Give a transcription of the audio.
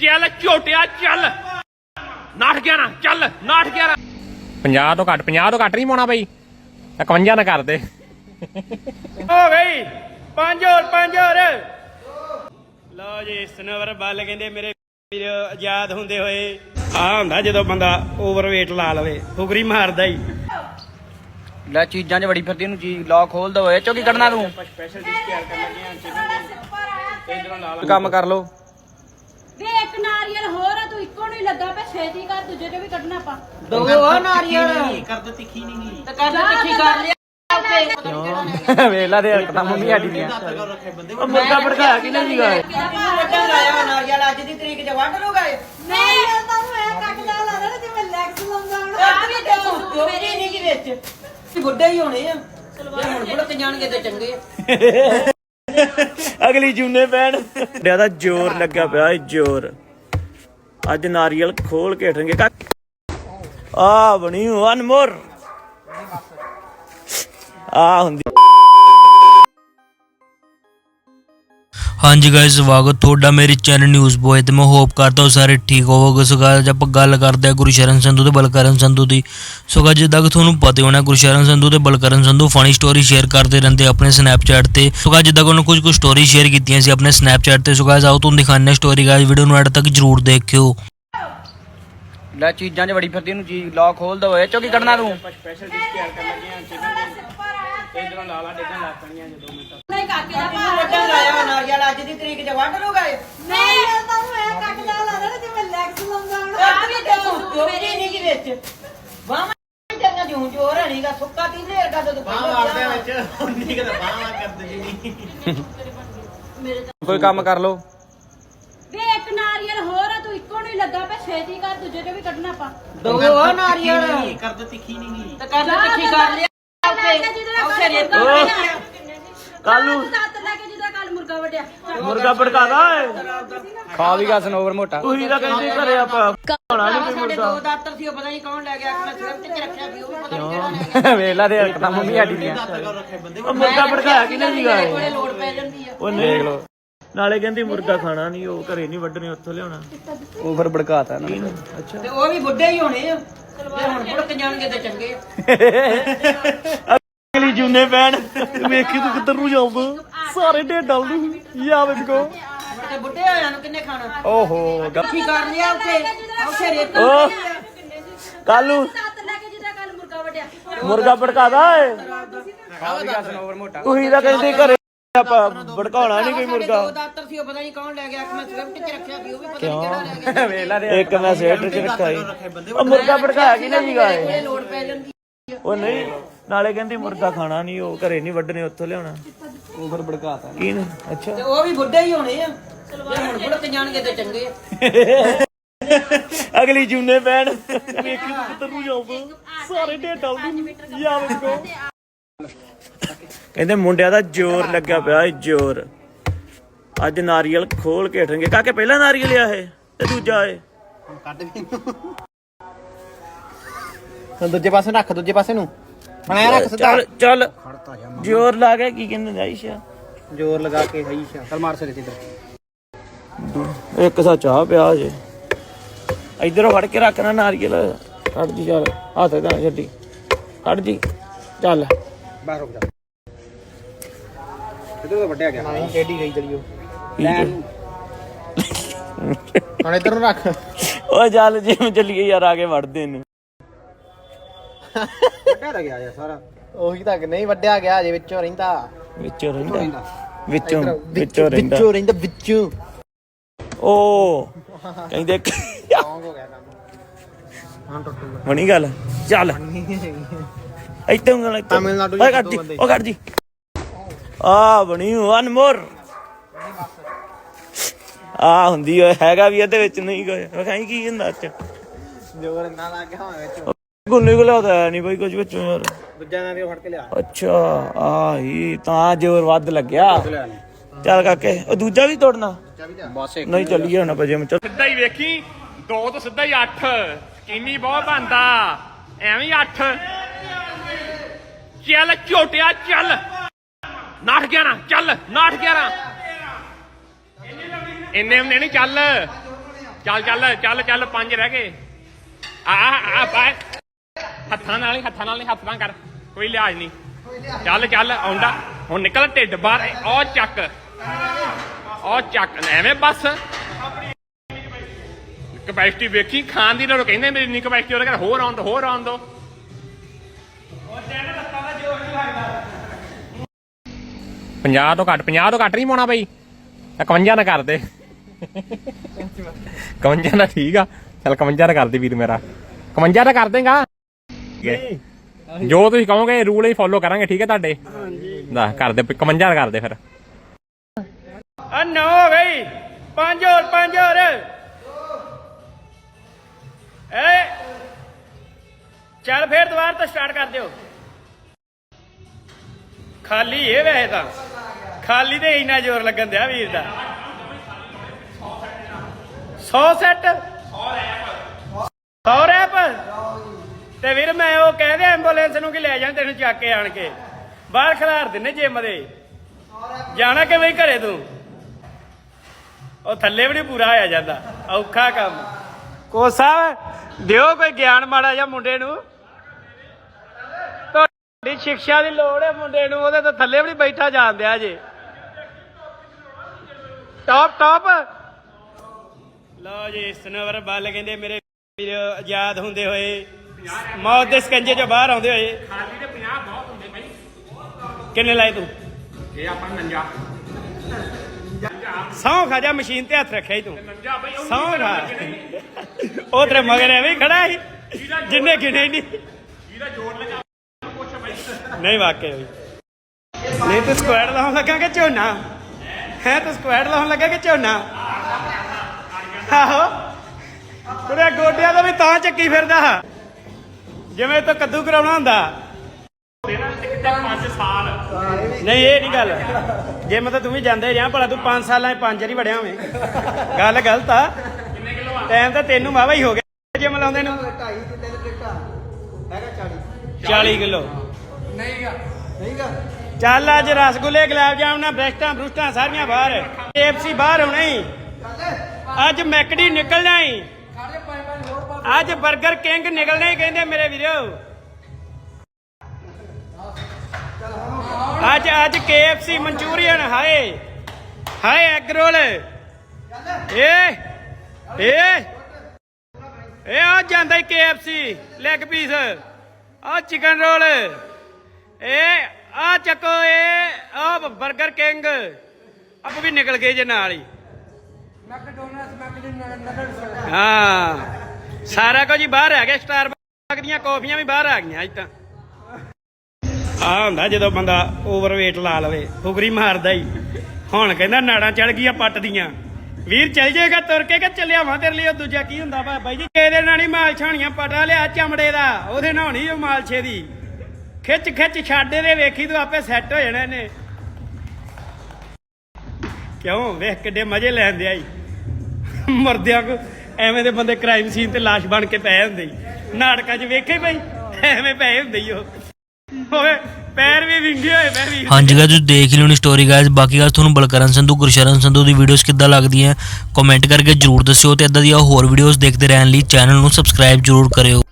ਚੱਲ ਝੋਟਿਆ ਚੱਲ। 911 ਚੱਲ 911 50 ਤੋਂ ਘੱਟ 50 ਤੋਂ ਘੱਟ ਨਹੀਂ ਪਾਉਣਾ ਬਈ। 51 ਨਾ ਕਰ ਦੇ। ਹੋ ਗਈ। 5 ਹੋਰ 5 ਹੋਰ। ਲਓ ਜੀ ਸਨਵਰ ਬੱਲ ਕਹਿੰਦੇ ਮੇਰੇ ਵੀਰ ਆਜ਼ਾਦ ਹੁੰਦੇ ਹੋਏ। ਆ ਹੁੰਦਾ ਜਦੋਂ ਬੰਦਾ ਓਵਰਵੇਟ ਲਾ ਲਵੇ ਫੁਕਰੀ ਮਾਰਦਾ ਹੀ। ਲੈ ਚੀਜ਼ਾਂ 'ਚ ਵੜੀ ਫਿਰਦੀ ਇਹਨੂੰ ਚੀਜ਼ ਲੌਕ ਖੋਲ ਦੋ ਇਹ ਚੋਂ ਕੀ ਕੱਢਣਾ ਤੂੰ। ਸਪੈਸ਼ਲ ਡਿਸ਼ ਤਿਆਰ ਕਰਨ ਲੱਗੇ ਹਾਂ ਕੰਮ ਕਰ ਲੋ ਇੱਕ ਨਾਰੀਅਲ ਹੋਰ ਆ ਤੂੰ ਇੱਕੋ ਨਹੀਂ ਲੱਗਾ ਪਿਆ ਛੇਤੀ ਕਰ ਦੂਜੇ ਚੋਂ ਵੀ ਕੱਢਣਾ ਪਾ ਦੋ ਉਹ ਨਾਰੀਅਲ। ਕਰ ਦੋ ਤਿੱਖੀ ਨਹੀਂ ਗਈ ਤੇ ਕਰ ਤਿੱਖੀ ਕਰ ਲਿਆ। ਵੇਲਾ ਦੇ ਹਰਕਤਾਂ ਮੰਮੀ ਸਾਡੀ ਦੀਆਂ। ਉਹ ਮੁਰਗਾ ਭੜਕਾਇਆ ਕਿਨੇ ਸੀਗਾ ਵੱਡਾ ਲਾਇਆ ਨਾਰੀਅਲ ਅੱਜ ਦੀ ਤਰੀਕ 'ਚ ਵੱਢ ਲੋ ਗਏ ਨਾਰੀਅਲ ਤਾਂ ਹੋਇਆ ਕੱਟ ਲਾ ਲਾ ਨਾ ਜਿਵੇਂ ਲੈਗਸ ਲਾਉਂਦਾ ਹੁਣ। ਕੱਢ ਵੀ ਦੇਖੋ ਮੇਰੀ ਨਹੀਂ ਕੀ ਵਿੱਚ। ਬੁੱਢੇ ਹੀ ਹੋਣੇ ਆ। ਜੇ ਹੁਣ ਬੁੜਕ ਜਾਣਗੇ ਤੇ ਚੰਗੇ ਆ। ਅਗਲੀ ਜੂਨੇ ਪੈਣ। ਡਿਆ ਦਾ ਜ਼ੋਰ ਲੱਗਾ ਪਿਆ ਏ ਜ਼ੋਰ। ਅੱਜ ਨਾਰੀਅਲ ਖੋਲ ਕੇ ਹਟਣਗੇ ਆ ਬਣੀ ਅਨਮੋਰ ਆ ਹੁੰਦੀ। ਹਾਂਜੀ ਗਾਇਸ ਸਵਾਗਤ ਤੁਹਾਡਾ ਮੇਰੇ ਚੈਨਲ ਨਿਊਜ਼ ਬੋਏ ਤੇ। ਮੈਂ ਹੋਪ ਕਰਦਾ ਹਾਂ ਸਾਰੇ ਠੀਕ ਹੋਵੋਗੇ। ਸੋ guys, ਆਪਾਂ ਗੱਲ ਕਰਦੇ ਹਾਂ ਗੁਰਸ਼ਰਨ ਸੰਧੂ ਤੇ ਬਲਕਰਨ ਸੰਧੂ ਦੀ। ਸੋ guys, ਜਿੱਦਾਂ ਕਿ ਤੁਹਾਨੂੰ ਪਤਾ ਹੋਣਾ ਗੁਰਸ਼ਰਨ ਸੰਧੂ ਤੇ Balkaran Sandhu funny story share ਕਰਦੇ ਰਹਿੰਦੇ ਆਪਣੇ ਸਨੈਪਚੈਟ ਤੇ। ਸੋ guys, ਜਿੱਦਾਂ ਕਿ ਉਹਨਾਂ ਕੁਝ ਕੁ ਸਟੋਰੀ ਸ਼ੇਅਰ ਕੀਤੀਆਂ ਸੀ ਆਪਣੇ ਸਨੈਪਚੈਟ ਤੇ। ਸੋ guys, ਆਓ ਤੁਹਾਨੂੰ ਦਿਖਾਉਂਦੇ ਸਟੋਰੀ ਗਾਇਸ ਵੀਡੀਓ ਨੂੰ ਐਡ ਤੱਕ ਜਰੂਰ ਦੇਖਿਓ। ਲੈ ਚੀਜ਼ਾਂ 'ਚ ਵੜੀ ਫਿਰਦੀ ਇਹਨੂੰ ਚੀਜ਼ ਲੌਕ ਖੋਲ ਦੋ। ਇਹ ਚੋਂ ਕੀ ਕੱਢਣਾ ਤੂੰ? ਸਪੈਸ਼ਲ ਡਿਸ਼ ਤਿਆਰ ਕਰਨ ਲੱਗੇ ਹਾਂ ਚਿਕਨ ਤੇ ਇਧਰੋਂ ਲਾਲਾ ਡੇਗਾਂ ਲੱਗ ਪਣੀਆਂ ਜਦੋਂ ਮਿੰਟ। ਨਹੀਂ ਕਾਕੇ ਦਾ ਭਾਰ ਵੱਡਾ ਲਾਇਆ ਨਾਰੀਅਲ ਅੱਜ ਦੀ ਤਰੀਕ 'ਚ ਵੱਢ ਲੋ ਗਏ ਨਾਰੀਅਲ ਤਾਂ ਹੋਇਆ ਕੱਟ ਲਾ ਲਾ ਨਾ ਜਿਵੇਂ ਲੈਗਸ ਲਾਉਂਦਾ ਹੁਣ। ਕੱਢ ਵੀ ਦੇਖੋ ਮੇਰੀ ਨਹੀਂ ਕੀ ਵਿੱਚ। ਬਾਹਾਂ ਤੇਰੀਆਂ ਜੂੰ ਜੋਰ ਹਣੀਗਾ ਸੁੱਕਾ ਕੀ ਫੇਰ ਕਾ ਤੂੰ ਬਾਹਾਂ ਮਾਰਦੇ ਵਿੱਚ ਕੋਈ ਕੰਮ ਕਰ ਲੋ ਵੇ ਇੱਕ ਨਾਰੀਅਲ ਹੋਰ ਆ ਤੂੰ ਇੱਕੋ ਨਹੀਂ ਲੱਗਾ ਪਿਆ ਛੇਤੀ ਕਰ ਦੂਜੇ ਚੋਂ ਵੀ ਕੱਢਣਾ ਪਾ ਦੋ ਨਾਰੀਅਲ। ਕਰ ਦੋ ਤਿੱਖੀ ਨਹੀਂ। ਗਈ ਤੇ ਕਰ ਦੋ ਤਿੱਖੀ ਕਰ ਲਿਆ ਉੱਥੇ। ਰੇਤ ਕਾਲੂ ਕੱਲ ਮੁਰਗਾ ਵੜਿਆ ਮੁਰਗਾ ਭੜਕਾਦਾ ਖਾ ਵੀ ਗਾ ਸਨੋਵਰ ਮੋਟਾ। ਤੁਸੀਂ ਤਾਂ ਕਹਿੰਦੇ ਘਰੇ ਆਪਾਂ ਖਾਣਾ ਨਹੀਂ ਕੋਈ ਸਾਡੇ ਮੁਰਗਾ। ਦੋ ਦਾਤਰ ਸੀ ਉਹ ਪਤਾ ਨਹੀਂ ਕੌਣ ਲੈ ਗਿਆ ਮੈਂ ਸਿਰਫ ਤੇ ਰੱਖਿਆ ਸੀ ਉਹ ਵੀ ਪਤਾ ਨਹੀਂ ਕਿਹੜਾ ਲੈ ਗਿਆ। ਵੇਲਾ ਦੇ ਹਰਕਤਾਂ ਮੰਮੀ ਸਾਡੀ ਦੀਆਂ। ਉਹ ਮੁਰਗਾ ਭੜਕਾਇਆ ਕਿਨੇ ਸੀਗਾ ਇਹ? ਕੋਲੇ ਲੋੜ ਪੈ ਜਾਂਦੀ ਆ। ਉਹ ਦੇਖ ਲੋ ਨਾਲੇ ਕਹਿੰਦੀ ਮੁਰਗਾ ਖਾਣਾ ਨਹੀਂ ਉਹ ਘਰੇ ਨਹੀਂ ਵੱਢਣੇ ਉੱਥੋਂ ਲਿਆਉਣਾ। ਉਹ ਫਿਰ ਭੜਕਾਤਾ ਨਾ। ਅੱਛਾ। ਤੇ ਉਹ ਵੀ ਬੁੱਢੇ ਹੀ ਹੋਣੇ ਆ। ਜੇ ਹੁਣ ਬੁੜਕ ਜਾਣਗੇ ਤੇ ਚੰਗੇ ਆ। ਅਗਲੀ ਜੂਨੇ ਪੈਣ ਵੇਖੀ ਤੂੰ ਕਿੱਧਰ ਨੂੰ ਜਾਊਗਾ। ਸਾਰੇ ਢੇਡ ਡਲ ਨੂੰ ਯਾ ਵੇਖੋ ਮੁੜ ਕੇ? ਬੁੱਢੇ ਹੋਇਆਂ ਨੂੰ ਕਿੰਨੇ ਖਾਣਾ? ਓਹੋ ਕੀ ਕਰ ਲਿਆ ਉੱਥੇ? ਉੱਥੇ ਰੇਤ ਓ ਕਾਲੂ ਸੱਤ ਲੈ ਕੇ ਜਿਹਦਾ ਕੱਲ ਮੁਰਗਾ ਵੜਿਆ ਮੁਰਗਾ ਭੜਕਾਦਾ ਏ? ਤੁਸੀਂ ਤਾਂ ਕਹਿੰਦੇ ਘਰੇ ਆਪਾਂ ਭੜਕਾਉਣਾ ਨਹੀਂ ਕੋਈ ਮੁਰਗਾ। ਦੋ ਦਾਤਰ ਸੀ ਉਹ ਪਤਾ ਨਹੀਂ ਕੌਣ ਲੈ ਗਿਆ ਮੈਂ ਸਿਰਫ ਤੇ ਰੱਖਿਆ ਸੀ ਉਹ ਵੀ ਪਤਾ ਨਹੀਂ ਕਿਹੜਾ ਲੈ ਗਿਆ। ਇੱਕ ਮੈਂ ਸੇਟ ਚ ਰੱਖਿਆ ਸੀ। ਉਹ ਮੁਰਗਾ ਭੜਕਾਇਆ ਸੀਗਾ ਇਹ? ਲੋੜ ਪੈ ਜਾਂਦੀ ਉਹ ਨਹੀਂ। ਨਾਲੇ ਕਹਿੰਦੀ ਮੁਰਗਾ ਖਾਣਾ ਨਹੀਂ ਉਹ ਘਰੇ ਨਹੀਂ ਵੱਢਣੇ ਉੱਥੋਂ ਲਿਆਉਣਾ। ਉਹ ਫਿਰ ਭੜਕਾਤਾ। ਕੀ ਨੇ? ਅੱਛਾ। ਤੇ ਉਹ ਵੀ ਬੁੱਢੇ ਹੀ ਹੋਣੇ ਆ। ਜੇ ਹੁਣ ਬੁੜਕ ਜਾਣਗੇ ਤੇ ਚੰਗੇ ਆ। ਅਗਲੀ ਜੂਨੇ ਪੈਣ ਵੇਖੀ ਤੂੰ ਕਿੱਧਰ ਨੂੰ ਜਾਊਗਾ। ਸਾਰੇ ਢੇਡ ਨੂੰ ਯਾ ਵੇਖੋ। ਕਹਿੰਦੇ ਮੁੰਡਿਆਂ ਦਾ ਜ਼ੋਰ ਲੱਗਾ ਪਿਆ ਏ ਜ਼ੋਰ। ਅੱਜ ਨਾਰੀਅਲ ਖੋਲ ਕੇ ਹਟਣਗੇ ਕਾਕੇ ਪਹਿਲਾ ਨਾਰੀਅਲ ਆ ਇਹ ਤੇ ਦੂਜਾ ਏ ਹੁਣ ਦੂਜੇ ਪਾਸੇ ਰੱਖ ਦੂਜੇ ਪਾਸੇ ਨੂੰ। ਰੱਖ ਸਿੱਧਾ। ਚੱਲ ਚੱਲ। ਜ਼ੋਰ ਲਾ ਕੇ ਕੀ ਕਹਿੰਦੇ ਨੇ ਆਇਸ਼ਾ? ਜ਼ੋਰ ਲਗਾ ਕੇ ਹਈ ਸ਼ਾ ਚੱਲ ਮਾਰ ਸਕਦੇ ਇੱਧਰ। ਇੱਕ ਸਾ ਚਾਹ ਪਿਆ ਜੇ। ਇਧਰੋਂ ਫੜ ਕੇ ਰੱਖਣਾ ਨਾਰੀਅਲ। ਕੱਢ ਜੀ ਚੱਲ। ਹੱਥ ਛੱਡੀ। ਕੱਢ ਜੀ। ਚੱਲ। ਬਾਹਰ ਰੁਕ ਜਾ। ਕਿੱਧਰ ਤੋਂ ਵੱਡਿਆ ਗਿਆ? ਨਹੀਂ ਟੇਢੀ ਗਈ ਚਲਿਓ ਹੁਣ ਇੱਧਰ ਨੂੰ ਰੱਖ। ਓ ਚੱਲ ਜਿਮ ਚੱਲੀਏ ਯਾਰ ਆ ਕੇ ਵੜਦੇ ਨੇ। ਵੱਡਿਆ ਤਾਂ ਗਿਆ ਯਾਰ ਸਾਰਾ। ਉਹੀ ਤਾਂ ਕਿ ਨਹੀਂ ਵੱਡਿਆ ਗਿਆ ਜੇ ਵਿੱਚੋਂ ਰਹਿੰਦਾ। ਵਿੱਚੋਂ ਰਹਿੰਦਾ। ਵਿੱਚੋਂ ਵਿੱਚੋਂ ਰਹਿੰਦਾ ਵਿੱਚੋਂ ਰਹਿੰਦਾ। ਵਿੱਚੋਂ। ਓ ਕਹਿੰਦੇ ਸੌਂਗ ਹੋ ਗਿਆ ਕੰਮ। ਹਾਂ ਟੁੱਟੂਗਾ ਬਣੀ ਗੱਲ? ਚੱਲ। ਇੱਥੇ ਉਂਗਲ ਇੱਥੇ ਤਾਮਿਲਨਾਡੂ ਓਏ ਚ ਕੱਢ ਦੋ ਜੀ ਬੰਦੇ। ਉਹ ਕੱਢ ਜੀ। ਆ ਬਣੀ ਵਨ ਮੋਰ ਆ ਹੁੰਦੀ ਓਏ ਹੈਗਾ ਵੀ ਇਹਦੇ ਵਿੱਚ ਨਹੀਂ ਕੋਈ। ਵਿਖਾਈ ਕੀ ਹੁੰਦਾ ਅੱਜ? ਜ਼ੋਰ ਨਾ ਲੱਗ ਗਿਆ ਹੋਵੇ ਵਿੱਚ। ਗੁੱਲੇ ਗੁਲਾ ਤਾਂ ਨਹੀਂ ਬਈ ਕੁਝ ਵਿੱਚੋਂ ਯਾਰ। ਦੂਜਾ ਨਾਰੀਅਲ ਫੜ ਕੇ ਲਿਆ। ਅੱਛਾ ਆ ਹੀ ਤਾਂ ਜ਼ੋਰ ਵੱਧ ਲੱਗਿਆ। ਚੱਲ ਕਾਕੇ ਉਹ ਦੂਜਾ ਵੀ ਤੋੜਨਾ? ਬਸ ਨਹੀਂ ਚੱਲੀਏ ਹੁਣ ਆਪਾਂ ਜਿਮ ਚ। ਸਿੱਧਾ ਹੀ ਵੇਖੀ ਦੋ ਤੋਂ ਸਿੱਧਾ ਹੀ 8 ਕਿੰਨੀ ਬਹੁਤ ਬੰਦਾ ਐਵੇਂ 8 ਚੱਲ ਝੋਟਿਆ ਚੱਲ। 911 ਚੱਲ 911 ਇੰਨੇ ਹੁੰਦੇ ਨਹੀਂ ਚੱਲ। ਚੱਲ ਚੱਲ ਚੱਲ ਚੱਲ ਪੰਜ ਰਹਿ ਗਏ। ਆ ਆ ਆ ਆ- ਹੱਥਾਂ ਨਾਲ ਹੀ ਹੱਥਾਂ ਨਾਲ ਨਹੀਂ, ਹੱਥ ਨਾਲ ਕਰ। ਕੋਈ ਲਿਹਾਜ਼ ਨਹੀਂ। ਚੱਲ ਚੱਲ, ਆਉਂਦਾ। ਹੁਣ ਨਿਕਲ ਢਿੱਡ ਬਾਹਰ। ਉਹ ਚੱਕ। ਉਹ ਚੱਕ। ਐਵੇਂ ਬਸ। ਕਪੈਸਿਟੀ ਵੇਖੀ, ਖਾਣ ਦੀ ਲੋੜ ਕਹਿੰਦੇ ਮੇਰੀ ਇੰਨੀ ਕਪੈਸਿਟੀ ਉਹਦੇ ਕਰ ਹੋਰ ਆਉਣ ਦੋ, ਹੋਰ ਆਉਣ ਦੋ। ਪੰਜਾਹ ਤੋਂ ਘੱਟ 50 ਤੋਂ ਘੱਟ ਨਹੀਂ ਪਾਉਣਾ ਬਈ। 51 ਨਾ ਕਰ ਦੇ। 51 ਦਾ ਠੀਕ ਆ। ਚਲ 51 ਨਾ ਕਰ ਦੇ ਵੀਰ ਮੇਰਾ। 51 ਦਾ ਕਰ ਦੇਗਾ। ਜੋ ਤੁਸੀਂ ਕਹੋਗੇ ਰੂਲ ਹੀ ਫੋਲੋ ਕਰਾਂਗੇ ਠੀਕ ਹੈ ਤੁਹਾਡੇ? ਦਾ ਕਰ ਦੇ 51 ਦਾ ਕਰ ਦੇ ਫਿਰ। ਆ ਨੌ ਹੋ ਗਈ ਪੰਜ ਹੋਰ ਪੰਜ ਹੋਰ। ਏ ਚੱਲ ਫੇਰ ਦੁਬਾਰਾ ਤੋਂ ਸਟਾਰਟ ਕਰ ਦਿਓ। ਖਾਲੀ ਇਹ ਵੈਸੇ ਤਾਂ। ਖਾਲੀ ਤੇ ਇੰਨਾ ਜ਼ੋਰ ਲੱਗਣ ਦਿਆ ਵੀਰ ਦਾ। 100 ਸੈੱਟ। 100 ਰੈਪ। ਤੇ ਵੀਰ ਮੈਂ ਉਹ ਕਹਿੰਦੇ ਐਂਬੂਲੈਂਸ ਨੂੰ ਕਿ ਲੈ ਜਾਣ ਤੈਨੂੰ ਚੱਕ ਕੇ ਆਣ ਕੇ। ਬਾਹਰ ਖਿਲਾਰ ਦਿੰਨੇ ਜਿਮ ਦੇ ਜਾਣਾ ਕਿਵੇਂ ਘਰੇ ਤੂੰ? ਉਹ ਥੱਲੇ ਵੀ ਨਹੀਂ ਪੂਰਾ ਹੋਇਆ ਜਾਂਦਾ। ਔਖਾ ਕੰਮ। ਕੋ ਦਿਓ ਕੋਈ ਗਿਆਨ ਮਾੜਾ ਜਿਹਾ ਮੁੰਡੇ ਨੂੰ। ਤੁਹਾਡੀ ਸਿੱਖਿਆ ਦੀ ਲੋੜ ਹੈ ਮੁੰਡੇ ਨੂੰ, ਉਹਦੇ ਤੋਂ ਥੱਲੇ ਵੀ ਨਹੀਂ ਬੈਠਾ ਜਾਣ ਜਾਂਦਿਆ ਜੇ। ਟੌਪ ਟੌਪ ਲਓ ਜੀ ਸਨੋਵਰ ਬੱਲ ਕਹਿੰਦੇ ਮੇਰੇ ਆਜ਼ਾਦ ਹੁੰਦੇ ਹੋਏ। ਮੌਤ ਦੇ ਸਕੰਜੇ ਚੋਂ ਬਾਹਰ ਆਉਂਦੇ ਹੋਏ। ਖਾਲੀ ਤੇ 50 ਬਹੁਤ ਹੁੰਦੇ ਬਈ ਕਿੰਨੇ ਲਾਏ ਤੂੰ? ਇਹ ਆਪਾਂ ਨੰਜਾ। ਸੌਂ ਖਾ ਜਾ ਮਸ਼ੀਨ ਤੇ ਹੱਥ ਰੱਖਿਆ ਹੀ ਤੂੰ। ਬਈ ਸੌਂ ਖਾ। ਉਹ ਤੇਰੇ ਮਗਰ ਐਵੇਂ ਖੜਾ ਸੀ। ਜਿੰਨੇ ਗਿਣੇ ਨਹੀਂ ਜਿਹਦਾ ਜੋੜ ਲਗਾ ਪੁੱਛ ਬਈ ਨਹੀਂ ਵਾਕਿਆ ਵੀ। ਨਹੀਂ ਤੂੰ ਸਕੁਐਡ ਲਾਉਣ ਲੱਗਾ ਕਿ ਝੋਨਾ? ਹੈ ਤੂੰ ਸਕੁਐਡ ਲਾਉਣ ਲੱਗਾ ਕਿ ਝੋਨਾ? ਆਹੋ। ਤੇਰੇ ਗੋਡਿਆਂ ਦਾ ਵੀ ਤਾਂ ਚੱਕੀ ਫਿਰਦਾ। ਜਿਵੇਂ ਤੂੰ ਕੱਦੂ ਕਰਾਉਣਾ ਹੁੰਦਾ। ਦੇਣਾ ਤੇ ਕਿਤੇ 5 ਸਾਲ। ਨਹੀਂ ਇਹ ਨਹੀਂ ਗੱਲ। ਜਿਮ ਤਾਂ ਤੂੰ ਵੀ ਜਾਂਦੇ ਜਾਂ ਭਲਾ ਤੂੰ 5 ਸਾਲਾਂ 'ਚ ਪੰਜ ਵਾਰੀ ਵੜਿਆ ਹੋਵੇਂ। ਗੱਲ ਗਲਤ ਆ। ਕਿੰਨੇ ਕਿਲੋ ਆ? ਟਾਈਮ ਤਾਂ ਤੈਨੂੰ ਵਾਵਾ ਹੀ ਹੋ ਗਿਆ ਜਿਮ ਲਾਉਂਦੇ ਨੂੰ। 2.5 ਤੇ 3 ਟਿਕਟਾਂ। ਹੈਗਾ 40 40 ਕਿਲੋ। ਨਹੀਂਗਾ ਨਹੀਂਗਾ ਚੱਲ ਅੱਜ ਰਸਗੁੱਲੇ ਗੁਲਾਬ ਜਾਮਨਾ ਬ੍ਰੈਸਟਾਂ ਬਰੂਸਟਾਂ ਸਾਰੀਆਂ ਬਾਹਰ। KFC ਬਾਹਰ ਹੋਣਾ ਹੀ ਅੱਜ ਮੈਕਡੀ ਨਿਕਲਣਾ ਹੀ ਅੱਜ 버ਗਰ ਕਿੰਗ ਨਿਕਲਣਾ ਹੀ ਕਹਿੰਦੇ ਮੇਰੇ ਵੀਰੋ। ਅੱਜ ਅੱਜ KFC ਮਨਚੂਰੀਅਨ ਹਾਏ। ਹਾਏ ਐਗ ਰੋਲ। ਏ ਏ। ਇਹ ਆ ਜਾਂਦਾ ਹੀ KFC ਲੈਗ ਪੀਸ ਆ ਚਿਕਨ ਰੋਲ ਇਹ ਆ ਚੱਕੋ ਇਹ ਆ 버ਗਰ ਕਿੰਗ। ਆਪ ਵੀ ਨਿਕਲ ਗਏ ਜੇ ਨਾਲ ਹੀ। ਹਾਂ। ਸਾਰਾ ਕੁਝ ਹੀ ਬਾਹਰ ਆ ਗਿਆ ਸਟਾਰ ਦੀਆਂ ਕਾਫੀਆਂ ਵੀ ਬਾਹਰ ਆ ਗਈਆਂ, ਅੱਜ ਤਾਂ। ਆ ਹੁੰਦਾ ਜਦੋਂ ਬੰਦਾ ਓਵਰਵੇਟ ਲਾ ਲਵੇ ਫੁਗਰੀ ਮਾਰਦਾ ਹੀ। ਹੁਣ ਕਹਿੰਦਾ ਨਾੜਾਂ ਚੜ ਗਈਆਂ ਪੱਟ ਦੀਆਂ। ਵੀਰ ਚੱਲ ਜਾਏਗਾ, ਤੁਰ ਕੇ ਕਿ ਚੱਲਿਆ ਵਾਂ ਤੇਰੇ ਲਈ? ਉਹ ਦੂਜਾ ਕੀ ਹੁੰਦਾ ਵਾ? ਬਾਈ ਜੀ ਇਹਦੇ ਨਾਲ ਹੀ ਮਾਲ ਛਾਣੀਆਂ ਪਟਾ ਲਿਆ, ਚਮੜੇ ਦਾ। ਉਹਦੇ ਨਾਲ ਹੋਣੀ ਉਹ ਮਾਲਛੇ ਦੀ ਖਿੱਚ ਖਿੱਚ ਛੱਡ ਦੇ ਵੇਖੀ ਤੂੰ ਆਪੇ ਸੈੱਟ ਹੋ ਜਾਣਾ ਇਹਨੇ। ਕਿਉਂ? ਵੇਖ ਕਿੱਡੇ ਮਜ਼ੇ ਲੈਂਦੇ ਆਈ ਮਰਦਿਆਂ ਕੋ ਐਵੇਂ ਦੇ ਬੰਦੇ ਕ੍ਰਾਈਮ ਸੀਨ ਤੇ ਲਾਸ਼ ਬਣ ਕੇ ਪਏ ਹੁੰਦੇ ਈ ਨਾਟਕਾਂ 'ਚ ਵੇਖੇ ਬਈ ਐਵੇਂ ਪਏ ਹੁੰਦੇ ਈ ਉਹ। ਓਏ, ਪੈਰ ਵੀ ਵਿੰਗੇ ਹੋਏ ਪਏ ਵੀ ਹਾਂਜੀ ਗਾਇਸ ਤੁਸੀਂ ਦੇਖ ਹੀ ਲਿਓਣੀ ਸਟੋਰੀ ਗਾਇਸ ਬਾਕੀ ਗੱਲ ਤੁਹਾਨੂੰ ਬਲਕਰਨ ਸੰਧੂ, ਗੁਰਸ਼ਰਨ ਸੰਧੂ ਦੀ ਵੀਡੀਓਜ਼ ਕਿੱਦਾਂ ਲੱਗਦੀਆਂ ਕਮੈਂਟ ਕਰਕੇ ਜਰੂਰ ਦੱਸਿਓ ਤੇ ਇਦਾਂ ਦੀਆਂ ਹੋਰ ਵੀਡੀਓਜ਼ ਦੇਖਦੇ ਰਹਿਣ ਲਈ ਚੈਨਲ ਨੂੰ ਸਬਸਕ੍ਰਾਈਬ ਜਰੂਰ ਕਰਿਓ।